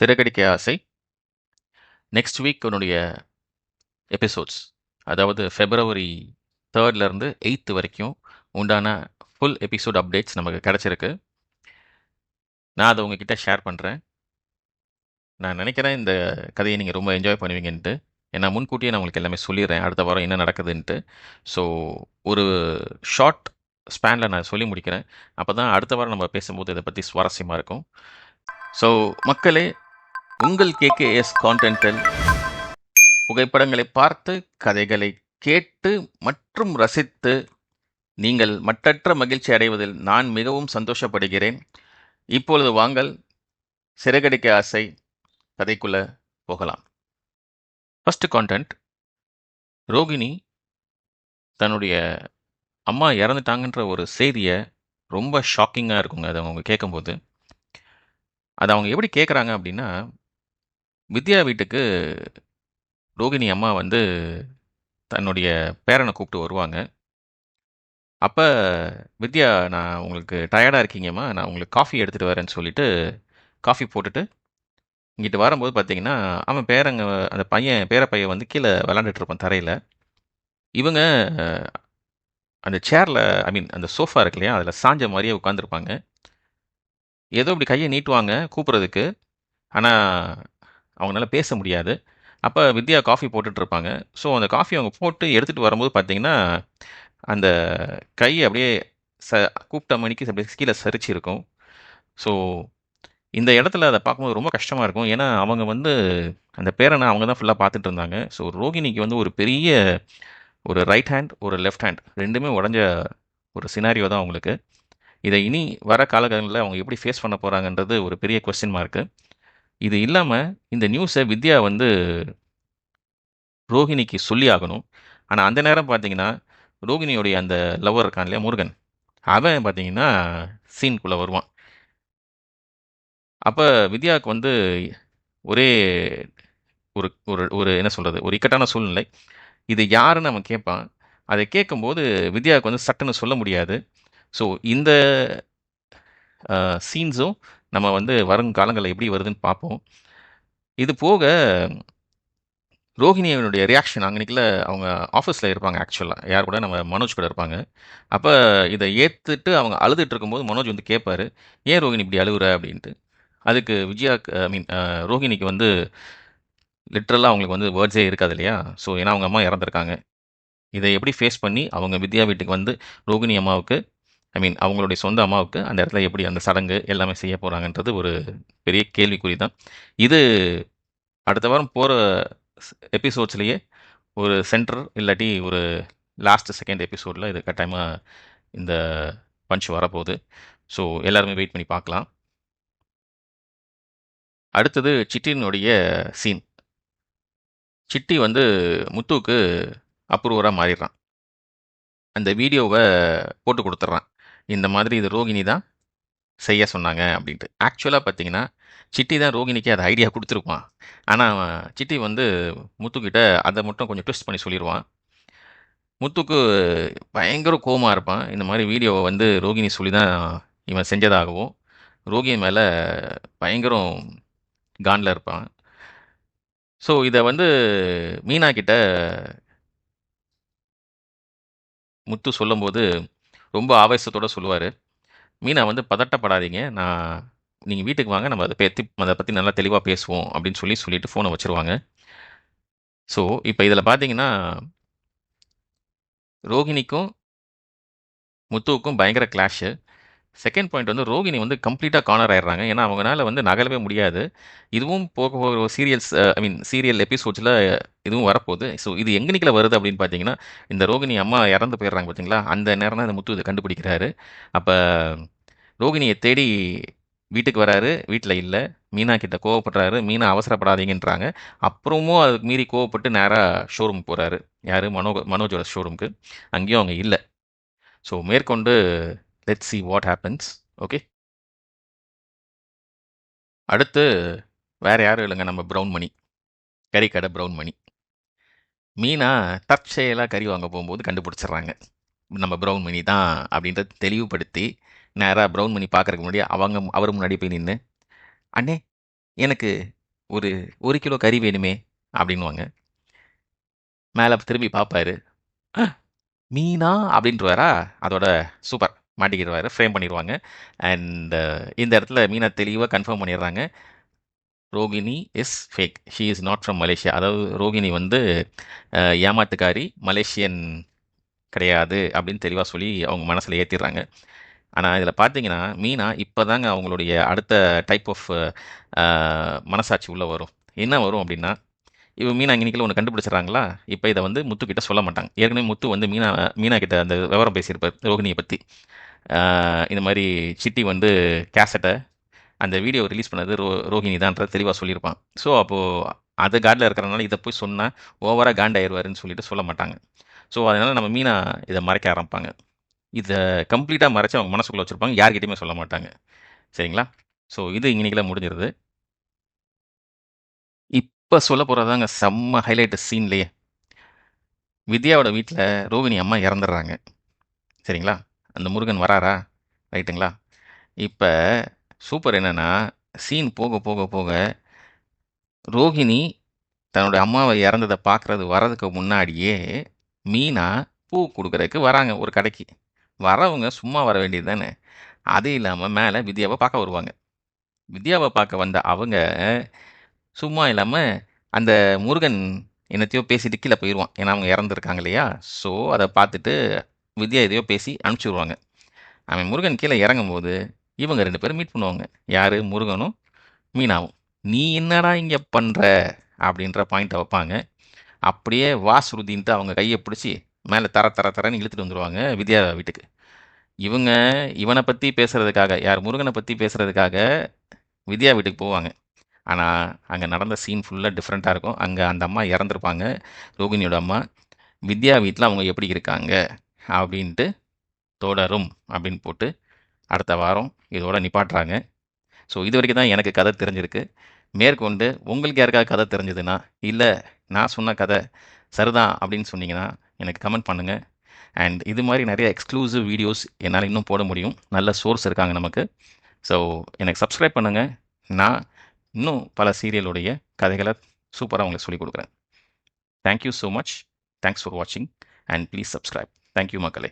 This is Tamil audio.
சிறகடிக்க ஆசை. நெக்ஸ்ட் வீக் உன்னுடைய எபிசோட்ஸ் அதாவது ஃபெப்ரவரி தேர்ட்லேருந்து எயித்து வரைக்கும் உண்டான ஃபுல் எபிசோட் அப்டேட்ஸ் நமக்கு கிடச்சிருக்கு. நான் அதை உங்ககிட்ட ஷேர் பண்ணுறேன் நான் நினைக்கிறேன் இந்த கதையை நீங்கள் ரொம்ப என்ஜாய் பண்ணுவீங்கன்ட்டு. ஏன்னா முன்கூட்டியே நான் உங்களுக்கு எல்லாமே சொல்லிடுறேன். அடுத்த வாரம் என்ன நடக்குதுன்ட்டு. ஸோ ஒரு ஷார்ட் ஸ்பேனில் நான் சொல்லி முடிக்கிறேன். அப்போ தான் அடுத்த வாரம் நம்ம பேசும்போது இதை பற்றி சுவாரஸ்யமாக இருக்கும். ஸோ மக்களே உங்கள் கேகேஎஸ் கான்டென்ட்டில் புகைப்படங்களை பார்த்து கதைகளை கேட்டு மற்றும் ரசித்து நீங்கள் மட்டற்ற மகிழ்ச்சி அடைவதில் நான் மிகவும் சந்தோஷப்படுகிறேன். இப்பொழுது வாங்கள் சிறகடிக்க ஆசை கதைக்குள்ளே போகலாம். ஃபஸ்ட்டு கான்டென்ட் ரோகிணி தன்னுடைய அம்மா இறந்துட்டாங்கன்ற ஒரு செய்தியை ரொம்ப ஷாக்கிங்காக இருக்குங்க. அதை அவங்க கேட்கும்போது அதை அவங்க எப்படி கேட்குறாங்க அப்படின்னா வித்யா வீட்டுக்கு ரோகிணி அம்மா வந்து தன்னுடைய பேரனை கூப்பிட்டு வருவாங்க. அப்போ வித்யா நான் உங்களுக்கு டயர்டாக இருக்கீங்கம்மா நான் உங்களுக்கு காஃபி எடுத்துகிட்டு வரேன்னு சொல்லிட்டு காஃபி போட்டுட்டு இங்கிட்டு வரும்போது பார்த்தீங்கன்னா அவன் பேரங்க அந்த பையன் பேர பையன் வந்து கீழே விளாண்டுட்ருப்பான் தரையில். இவங்க அந்த சேரில் ஐ மீன் அந்த சோஃபா இருக்கு இல்லையா அதில் சாஞ்ச மாதிரியே உட்காந்துருப்பாங்க ஏதோ இப்படி கையை நீட்டுவாங்க கூப்பிட்றதுக்கு. ஆனால் அவங்களால பேச முடியாது. அப்போ வித்யா காஃபி போட்டுட்ருப்பாங்க. ஸோ அந்த காஃபி அவங்க போட்டு எடுத்துகிட்டு வரும்போது பார்த்தீங்கன்னா அந்த கை அப்படியே ச கூப்பிட்ட மணிக்கு அப்படியே கீழே சரிச்சு இருக்கும் ஸோ இந்த இடத்துல அதை பார்க்கும்போது ரொம்ப கஷ்டமாக இருக்கும். ஏன்னா அவங்க வந்து அந்த பேரனை அவங்க தான் ஃபுல்லாக பார்த்துட்டு இருந்தாங்க ஸோ ரோகிணிக்கு வந்து ஒரு பெரிய ஒரு ரைட் ஹேண்ட் ஒரு லெஃப்ட் ஹேண்ட் ரெண்டுமே உடஞ்ச ஒரு சினாரியோ தான் அவங்களுக்கு. இதை இனி வர காலகட்டங்களில் அவங்க எப்படி ஃபேஸ் பண்ண போகிறாங்கன்றது ஒரு பெரிய கொஸ்டின் மார்க்கு இது இல்லாமல் இந்த நியூஸை வித்யா வந்து ரோஹிணிக்கு சொல்லி ஆகணும். ஆனால் அந்த நேரம் பார்த்தீங்கன்னா ரோகிணியோடைய அந்த லவ்வர் இருக்கான் இல்லையா முருகன். அவன் பார்த்தீங்கன்னா சீனுக்குள்ளே வருவான். அப்போ வித்யாவுக்கு வந்து ஒரே ஒரு ஒரு ஒரு என்ன சொல்கிறது ஒரு இக்கட்டான சூழ்நிலை. இது யாருன்னு அவன் கேட்பான். அதை கேட்கும்போது வித்யாவுக்கு வந்து சட்டுன்னு சொல்ல முடியாது. ஸோ இந்த சீன்ஸும் நம்ம வந்து வரும் காலங்களில் எப்படி வருதுன்னு பார்ப்போம். இது போக ரோஹிணியனுடைய ரியாக்ஷன் அங்கனைக்குள்ள அவங்க ஆஃபீஸில் இருப்பாங்க ஆக்சுவலாக யார் கூட? நம்ம மனோஜ் கூட இருப்பாங்க. அப்போ இதை ஏற்றுட்டு அவங்க அழுதுட்டு இருக்கும்போது மனோஜ் வந்து கேட்பாரு ஏன் ரோஹிணி இப்படி அழுகுற அப்படின்ட்டு. அதுக்கு விஜயா ஐ மீன் ரோஹிணிக்கு வந்து லிட்ரலாக அவங்களுக்கு வந்து வேர்ட்ஸே இருக்காது இல்லையா? ஸோ ஏன்னா அவங்க அம்மா இறந்துருக்காங்க. இதை எப்படி ஃபேஸ் பண்ணி அவங்க வித்யா வீட்டுக்கு வந்து ரோகிணி அம்மாவுக்கு ஐ மீன் அவங்களுடைய சொந்த அம்மாவுக்கு அந்த இடத்துல எப்படி அந்த சடங்கு எல்லாமே செய்ய போகிறாங்கன்றது ஒரு பெரிய கேள்விக்குறி தான் இது அடுத்த வாரம் போகிற எபிசோட்ஸ்லேயே ஒரு சென்டர் இல்லாட்டி ஒரு லாஸ்ட் செகண்ட் எபிசோடில் இது கட்டாயமாக இந்த பஞ்ச் வரப்போகுது. ஸோ எல்லாருமே வெயிட் பண்ணி பார்க்கலாம். அடுத்தது சிட்டினுடைய சீன் சிட்டி வந்து முத்துவுக்கு அப்ரூவராக மாறிடுறான். அந்த வீடியோவை போட்டு கொடுத்துட்றான். இந்த மாதிரி இது ரோகிணி தான் செய்ய சொன்னாங்க அப்படின்ட்டு. ஆக்சுவலாக பார்த்தீங்கன்னா சிட்டி தான் ரோகிணிக்கு அது ஐடியா கொடுத்துருப்பான் ஆனால் சிட்டி வந்து முத்துக்கிட்ட அதை மட்டும் கொஞ்சம் ட்விஸ்ட் பண்ணி சொல்லிடுவான் முத்துக்கு பயங்கர கோவமாக இருப்பான். இந்த மாதிரி வீடியோவை வந்து ரோகிணி சொல்லி தான் இவன் செஞ்சதாகவும் ரோகிணி மேலே பயங்கரம் காண்டில் இருப்பான். ஸோ இதை வந்து மீனா கிட்ட முத்து சொல்லும்போது ரொம்ப ஆவேசத்தோட சொல்லுவார். மீனா வந்து பதட்டப்படாதீங்க. நான் நீங்கள் வீட்டுக்கு வாங்க. நம்ம அதை பற்றி அதை பற்றி நல்லா தெளிவாக பேசுவோம் அப்படின்னு சொல்லி சொல்லிட்டு ஃபோனை வச்சுருவாங்க. ஸோ இப்போ இதில் பார்த்தீங்கன்னா ரோகிணிக்கும் முத்துவுக்கும் பயங்கர கிளாஷு செகண்ட் பாயிண்ட் வந்து ரோகிணி வந்து கம்ப்ளீட்டாக கார்னர் ஆயிடுறாங்க. ஏன்னா அவங்களால வந்து நகலவே முடியாது. இதுவும் போக போக சீரியல்ஸ் ஐ மீன் சீரியல் எபிசோட்ஸில் இதுவும் வரப்போகுது. ஸோ இது எங்கனிக்கில் வருது அப்படின்னு பார்த்தீங்கன்னா இந்த ரோகிணி அம்மா இறந்து போயிடுறாங்க பார்த்தீங்களா அந்த நேரம் தான் இந்த முத்து இதை கண்டுபிடிக்கிறாரு. அப்போ ரோகிணியை தேடி வீட்டுக்கு வராரு. வீட்டில் இல்லை. மீனா கிட்ட கோவப்படுறாரு. மீனா அவசரப்படாதீங்கன்றாங்க. அப்புறமும் அதுக்கு மீறி கோவப்பட்டு நேராக ஷோரூம் போகிறாரு யார்? மனோ மனோஜோட ஷோரூமுக்கு அங்கேயும் அவங்க இல்லை. ஸோ மேற்கொண்டு let see what happens okay அடுத்து வேறு யாரும் இல்லைங்க நம்ம ப்ரௌன் மணி கறிக்கடை ப்ரௌன் மணி மீனா தற்செயலாக கறி வாங்க போகும்போது கண்டுபிடிச்சிடுறாங்க. நம்ம ப்ரௌன் மணி தான் அப்படின்றத தெளிவுபடுத்தி நேராக ப்ரௌன் மணி பார்க்குறக்கு முன்னாடி அவங்க அவர் முன்னாடி போய் நின்று அண்ணே எனக்கு ஒரு ஒரு கிலோ கறி வேணுமே அப்படின்னுவாங்க. மேலே திரும்பி பார்ப்பாரு மீனா? அப்படின்றவாரா? அதோட சூப்பர் மாட்டிக்கிடுவார் ஃப்ரேம் பண்ணிடுவாங்க. அண்ட் uh, இந்த இடத்துல மீனா தெளிவாக கன்ஃபார்ம் பண்ணிடுறாங்க. Rohini is fake she is not from Malaysia அதாவது ரோகிணி வந்து ஏமாத்துக்காரி மலேசியன் கிடையாது அப்படின்னு தெளிவாக சொல்லி அவங்க மனசில் ஏற்றிடுறாங்க ஆனால் இதில் பார்த்தீங்கன்னா மீனா இப்போ தாங்க அவங்களுடைய அடுத்த டைப் ஆஃப் மனசாட்சி உள்ளே வரும். என்ன வரும் அப்படின்னா இப்போ மீனா இன்றைக்கில் ஒன்று கண்டுபிடிச்சிடறாங்களா? இப்போ இதை வந்து முத்துக்கிட்ட சொல்ல மாட்டாங்க. ஏற்கனவே முத்து வந்து மீனா மீனா கிட்ட அந்த விவரம் பேசியிருப்பார் ரோகிணியை பற்றி இந்த மாதிரி சிட்டி வந்து கேசட்டை அந்த வீடியோ ரிலீஸ் பண்ணது ரோ ரோஹிணி தான்ற தெளிவாக சொல்லியிருப்பான். ஸோ அப்போது அது காட்டில் இருக்கிறனால இதை போய் சொன்னால் ஓவராக காண்டாயிருவாருன்னு சொல்லிட்டு சொல்ல மாட்டாங்க. ஸோ அதனால் நம்ம மீனா இதை மறைக்க ஆரம்பிப்பாங்க. இதை கம்ப்ளீட்டாக மறைச்சி அவங்க மனசுக்குள்ளே வச்சுருப்பாங்க. யார்கிட்டையுமே சொல்ல மாட்டாங்க. சரிங்களா? ஸோ இது இன்னைக்கெல்லாம் முடிஞ்சிருது. இப்போ சொல்ல போகிறதாங்க செம்ம ஹைலைட் சீன்லேயே வித்யாவோட வீட்டில் ரோகிணி அம்மா இறந்துடுறாங்க. சரிங்களா? அந்த முருகன் வராரா? ரைட்டுங்களா இப்போ சூப்பர் என்னன்னா சீன் போக போக போக ரோகிணி தன்னோட அம்மாவை இறந்ததை பார்க்குறது வர்றதுக்கு முன்னாடியே மீனா பூ கொடுக்குறதுக்கு வராங்க ஒரு கடைக்கு. வரவங்க சும்மா வர வேண்டியது தானே. அது இல்லாமல் மேலே வித்யாவை பார்க்க வருவாங்க. வித்யாவை பார்க்க வந்த அவங்க சும்மா இல்லாமல் அந்த முருகன் என்னத்தையோ பேசிட்டு கீழே போயிடுவான் ஏன்னா அவங்க இறந்துருக்காங்க இல்லையா? ஸோ அதை பார்த்துட்டு வித்யா எதையோ பேசி அனுப்பிச்சி விடுவாங்க. அவன் முருகன் கீழே இறங்கும்போது இவங்க ரெண்டு பேரும் மீட் பண்ணுவாங்க. யார்? முருகனும் மீனாவும். நீ என்னடா இங்கே பண்ணுற அப்படின்ற பாயிண்ட்டை வைப்பாங்க. அப்படியே வாசுருதின்ட்டு அவங்க கையை பிடிச்சி மேலே தர தர தரன்னு இழுத்துட்டு வந்துடுவாங்க வித்யா வீட்டுக்கு. இவங்க இவனை பற்றி பேசுகிறதுக்காக யார் முருகனை பற்றி பேசுகிறதுக்காக வித்யா வீட்டுக்கு போவாங்க. ஆனால் அங்கே நடந்த சீன் ஃபுல்லாக டிஃப்ரெண்ட்டாக இருக்கும். அங்கே அந்த அம்மா இறந்துருப்பாங்க. ரோகிணியோட அம்மா. வித்யா வீட்டில் அவங்க எப்படி இருக்காங்க? அப்படின்ட்டு தொடரும் அப்படின்னு போட்டு அடுத்த வாரம் இதோட நிப்பாட்டுறாங்க. ஸோ இது வரைக்கும் தான் எனக்கு கதை தெரிஞ்சிருக்கு. மேற்கொண்டு உங்களுக்கு யாருக்காவது கதை தெரிஞ்சதுன்னா இல்லை நான் சொன்ன கதை சரிதான் அப்படின்னு சொன்னீங்கன்னா எனக்கு கமெண்ட் பண்ணுங்கள் அண்ட் இது மாதிரி நிறைய எக்ஸ்க்ளூசிவ் வீடியோஸ் என்னால் இன்னும் போட முடியும். நல்ல சோர்ஸ் இருக்காங்க நமக்கு. ஸோ எனக்கு சப்ஸ்கிரைப் பண்ணுங்கள் நான் இன்னும் பல சீரியலுடைய கதைகளை சூப்பராக உங்களுக்கு சொல்லிக் கொடுக்குறேன். Thank you so much thanks for வாட்சிங் and please subscribe thank you மக்களே.